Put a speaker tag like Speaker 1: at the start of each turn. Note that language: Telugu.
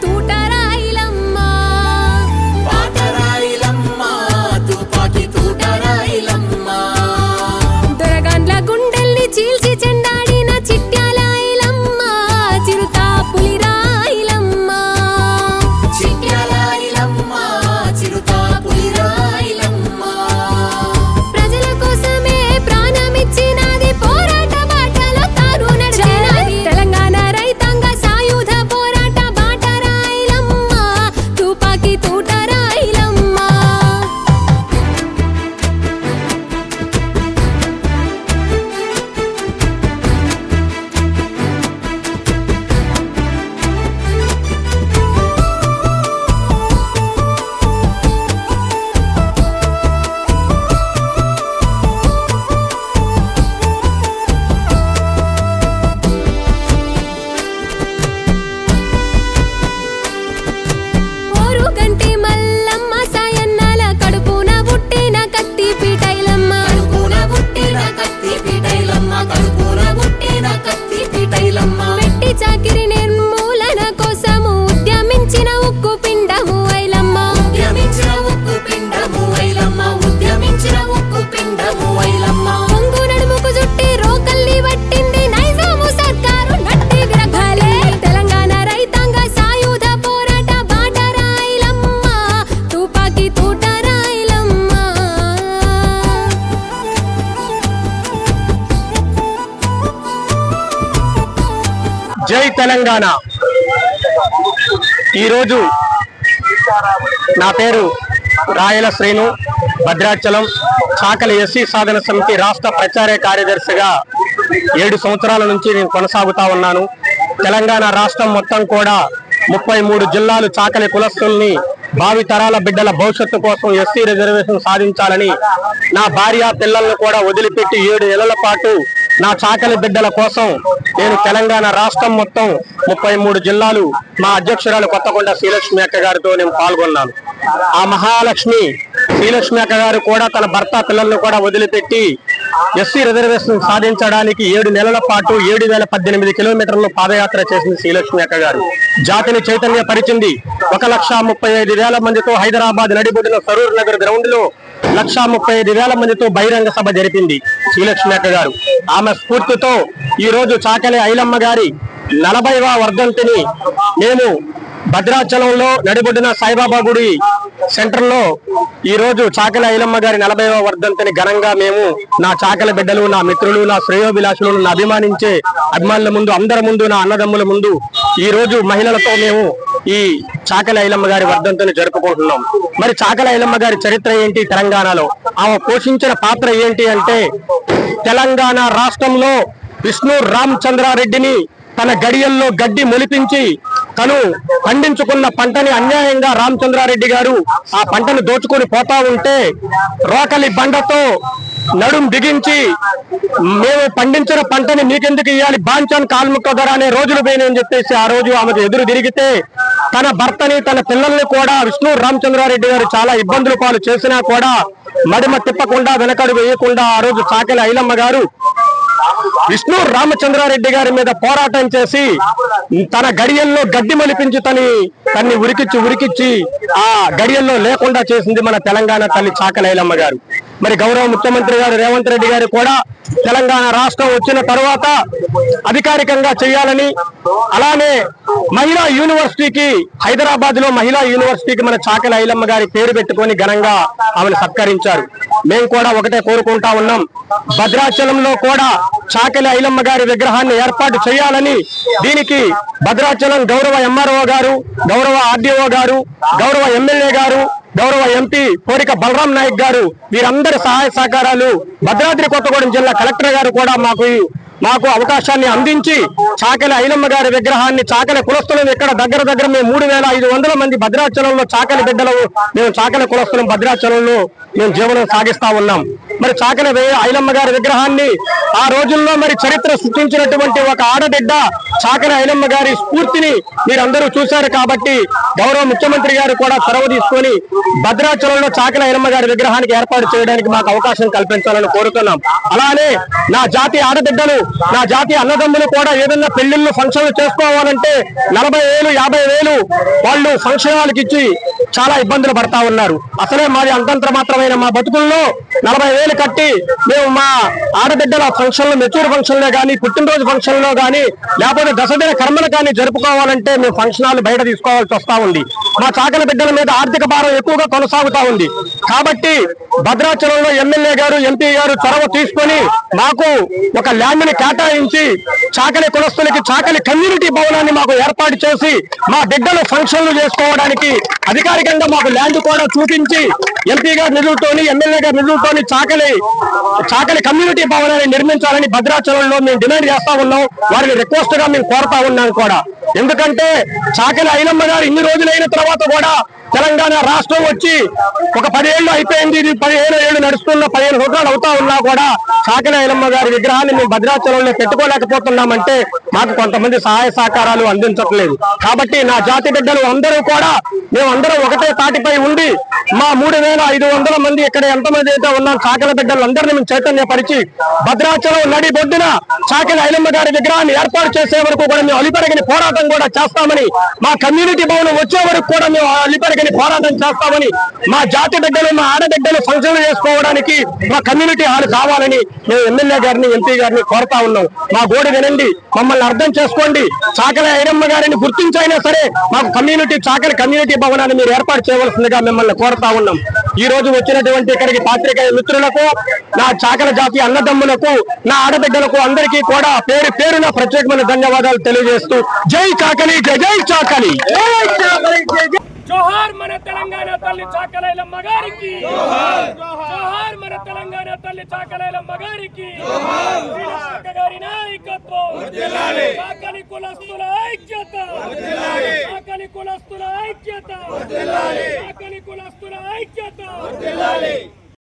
Speaker 1: tu
Speaker 2: జై తెలంగాణ. ఈరోజు నా పేరు రాయల శ్రీను భద్రాచలం చాకలి ఎస్సీ సాధన సమితి రాష్ట్ర ప్రచార కార్యదర్శిగా ఏడు సంవత్సరాల నుంచి నేను కొనసాగుతా ఉన్నాను. తెలంగాణ రాష్ట్రం మొత్తం కూడా ముప్పై మూడు జిల్లాలు చాకలి కులస్తుల్ని భావి తరాల బిడ్డల భవిష్యత్తు కోసం ఎస్సీ రిజర్వేషన్ సాధించాలని నా భార్య పిల్లలను కూడా వదిలిపెట్టి ఏడు నెలల పాటు నా చాకలి బిడ్డల కోసం నేను తెలంగాణ రాష్ట్రం మొత్తం ముప్పై మూడు జిల్లాలు మా అధ్యక్షురాలు కొత్తకొండ శ్రీలక్ష్మి అక్క గారితో నేను పాల్గొన్నాను. ఆ మహాలక్ష్మి శ్రీలక్ష్మి అక్క గారు కూడా తన భర్త పిల్లలను కూడా వదిలిపెట్టి ఎస్సీ రిజర్వేషన్ సాధించడానికి ఏడు నెలల పాటు ఏడు వేల పద్దెనిమిది కిలోమీటర్లు పాదయాత్ర చేసింది శ్రీలక్ష్మి అక్క గారు. జాతిని చైతన్య పరిచింది ఒక లక్ష ముప్పై ఐదు వేల మందితో హైదరాబాద్ నడిబొడిన సరూర్ నగర్ గ్రౌండ్లో లక్ష ముప్పై ఐదు వేల మందితో బహిరంగ సభ జరిపింది శ్రీలక్ష్మి అక్క గారు. ఆమె స్ఫూర్తితో ఈ రోజు చాకలి ఐలమ్మ గారి నలభైవ వర్ధంతిని మేము భద్రాచలంలో నడిబొడ్డిన సాయిబాబా గుడి సెంటర్లో ఈ రోజు చాకలి ఐలమ్మ గారి నలభైవ వర్ధంతిని ఘనంగా మేము నా చాకలి బిడ్డలు నా మిత్రులు నా శ్రేయోభిలాషులు నా అభిమానించే అభిమానుల ముందు అందరి ముందు నా అన్నదమ్ముల ముందు ఈ రోజు మహిళలతో మేము ఈ చాకలి ఐలమ్మ గారి వర్ధంతిని జరుపుకుంటున్నాం. మరి చాకలి ఐలమ్మ గారి చరిత్ర ఏంటి తెలంగాణలో? ఆమె పోషించిన పాత్ర ఏంటి అంటే తెలంగాణ రాష్ట్రంలో విష్ణు రామచంద్రారెడ్డిని తన గడియల్లో గడ్డి మొలిపించి తను పండించుకున్న పంటని అన్యాయంగా రామచంద్రారెడ్డి గారు ఆ పంటను దోచుకొని పోతా ఉంటే రోకలి బండతో నడుం బిగించి మేము పండించిన పంటని మీకెందుకు ఇవ్వాలి బాంచాన్ కాల్ముక్క ధర అనే రోజులు పోయినాయని చెప్పేసి ఆ రోజు ఆమెకు ఎదురు తిరిగితే తన భర్తని తన పిల్లల్ని కూడా విష్ణు రామచంద్రారెడ్డి గారు చాలా ఇబ్బందులు పాలు చేసినా కూడా మడిమ తిప్పకుండా వెనకడు వేయకుండా ఆ రోజు చాకలి ఐలమ్మ గారు విష్ణు రామచంద్రారెడ్డి గారి మీద పోరాటం చేసి తన గడియల్లో గడ్డి మలిపించి తని తన్ని ఉరికిచ్చి ఉరికిచ్చి ఆ గడియల్లో లేకుండా చేసింది మన తెలంగాణ తల్లి చాకలైలమ్మ గారు. మరి గౌరవ ముఖ్యమంత్రి గారు రేవంత్ రెడ్డి గారు కూడా తెలంగాణ రాష్ట్రం వచ్చిన తర్వాత అధికారికంగా చేయాలని అలానే మహిళా యూనివర్సిటీకి హైదరాబాద్లో మహిళా యూనివర్సిటీకి మన చాకలి ఐలమ్మ గారి పేరు పెట్టుకొని ఘనంగా ఆమెను సత్కరించారు. మేము కూడా ఒకటే కోరుకుంటా ఉన్నాం. భద్రాచలంలో కూడా చాకలి ఐలమ్మ గారి విగ్రహాన్ని ఏర్పాటు చేయాలని దీనికి భద్రాచలం గౌరవ ఎంఆర్ఓ గారు గౌరవ ఆర్డీఓ గారు గౌరవ ఎమ్మెల్యే గారు గౌరవ ఎంపీ కోరిక బలరాం నాయక్ గారు వీరందరి సహాయ సహకారాలు భద్రాద్రి కొత్తగూడెం జిల్లా కలెక్టర్ గారు కూడా మాకు మాకు అవకాశాన్ని అందించి చాకలి ఐలమ్మ గారి విగ్రహాన్ని చాకలి కులస్తులను ఇక్కడ దగ్గర దగ్గర మేము మూడు వేల ఐదు వందల మంది భద్రాచలంలో చాకలి బిడ్డలు మేము చాకలి కులస్తులం భద్రాచలంలో మేము జీవనం సాగిస్తా ఉన్నాం. మరి చాకలి ఐలమ్మ గారి విగ్రహాన్ని ఆ రోజుల్లో మరి చరిత్ర సృష్టించినటువంటి ఒక ఆడబిడ్డ చాకలి ఐలమ్మ గారి స్ఫూర్తిని మీరందరూ చూశారు కాబట్టి గౌరవ ముఖ్యమంత్రి గారు కూడా చొరవ తీసుకొని భద్రాచలంలో చాకలి ఐలమ్మ గారి విగ్రహానికి ఏర్పాటు చేయడానికి మాకు అవకాశం కల్పించాలని కోరుతున్నాం. అలానే నా జాతి ఆడబిడ్డలు నా జాతి అన్నదమ్ములు కూడా ఏదైనా పెళ్ళిళ్ళు ఫంక్షన్లు చేసుకోవాలంటే నలభై వేలు యాభై వేలు వాళ్ళు ఫంక్షనాలకు ఇచ్చి చాలా ఇబ్బందులు పడతా ఉన్నారు. అసలే మాది అంతంత్ర మాత్రమైన మా బతుకుల్లో నలభై వేలు కట్టి మేము మా ఆడబిడ్డల ఫంక్షన్లు మెచ్యూర్ ఫంక్షన్లో కానీ పుట్టినరోజు ఫంక్షన్లో కానీ లేకపోతే దశదిన కర్మలు కానీ జరుపుకోవాలంటే మేము ఫంక్షన్ హాల్ బయట తీసుకోవాల్సి వస్తా ఉంది. మా చాకల బిడ్డల మీద ఆర్థిక భారం ఎక్కువగా కొనసాగుతా ఉంది. కాబట్టి భద్రాచలంలో ఎమ్మెల్యే గారు ఎంపీ గారు చొరవ తీసుకొని మాకు ఒక ల్యాండ్ని కేటాయించి చాకలి కులస్తులకి చాకలి కమ్యూనిటీ భవనాన్ని మాకు ఏర్పాటు చేసి మా బిడ్డలు ఫంక్షన్లు చేసుకోవడానికి అధికారికంగా మాకు ల్యాండ్ కూడా చూపించి ఎంపీ గారి నిధులతోని ఎమ్మెల్యే గారి నిధులతోని చాకలి చాకలి కమ్యూనిటీ భవనాన్ని నిర్మించాలని భద్రాచలంలో మేము డిమాండ్ చేస్తా ఉన్నాం. వారిని రిక్వెస్ట్గా మేము కోరుతా ఉన్నాం కూడా. ఎందుకంటే చాకలి అయినమ్మ గారు ఇన్ని రోజులైన తర్వాత కూడా తెలంగాణ రాష్ట్రం వచ్చి ఒక పదేళ్ళు అయిపోయింది. ఇది పదిహేను ఏళ్ళు నడుస్తున్న పదిహేను సంవత్సరాలు అవుతా ఉన్నా కూడా చాకలి గారి విగ్రహాన్ని మేము భద్రాచలంలో పెట్టుకోలేకపోతున్నామంటే మాకు కొంతమంది సహాయ సహకారాలు అందించట్లేదు. కాబట్టి నా జాతి బిడ్డలు అందరూ కూడా మేము ఒకటే తాటిపై ఉండి మా మూడు వేల ఐదు వందల మంది ఇక్కడ ఎంతమంది అయితే ఉన్నాం చాకల బిడ్డలు అందరినీ మేము చైతన్యపరిచి భద్రాచలం నడి బొడ్డున చాకలి ఐలమ్మ గారి విగ్రహాన్ని ఏర్పాటు చేసే వరకు కూడా మేము అలిపెరగని పోరాటం కూడా చేస్తామని మా కమ్యూనిటీ భవనం వచ్చే వరకు కూడా మేము అలిపెరగని పోరాటం చేస్తామని మా జాతి బిడ్డలు మా ఆడబిడ్డలు ఫంక్షన్లు చేసుకోవడానికి మా కమ్యూనిటీ హాల్ కావాలని మేము ఎమ్మెల్యే గారిని ఎంపీ గారిని కోరుతా ఉన్నాం. మా గోడు వినండి మమ్మల్ని అర్థం చేసుకోండి. చాకల ఐరమ్మ గారిని గుర్తించైనా సరే మాకు కమ్యూనిటీ చాకలి కమ్యూనిటీ భవనాన్ని మీరు ఏర్పాటు చేయవలసిందిగా మిమ్మల్ని కోరుతా ఉన్నాం. ఈ రోజు వచ్చినటువంటి ఇక్కడికి పాత్రికేయ మిత్రులకు నా చాకల జాతి అన్నదమ్ములకు నా ఆడబిడ్డలకు అందరికీ కూడా పేరు పేరున ప్రత్యేకమైన ధన్యవాదాలు తెలియజేస్తూ జై చాకలి జై జై చాకలి.
Speaker 3: జోహార్ మన తెలంగాణ తల్లి చాకలైలమ్మ గారికి. జోహార్! మన తెలంగాణ తల్లి చాకలైలమ్మ గారికి. శ్రీలక్ష్మక్క గారి నాయకత్వం. చాకలి కులస్తుల ఐక్యత. చాకలి కులస్తుల ఐక్యత. చాకలి కులస్తుల ఐక్యత.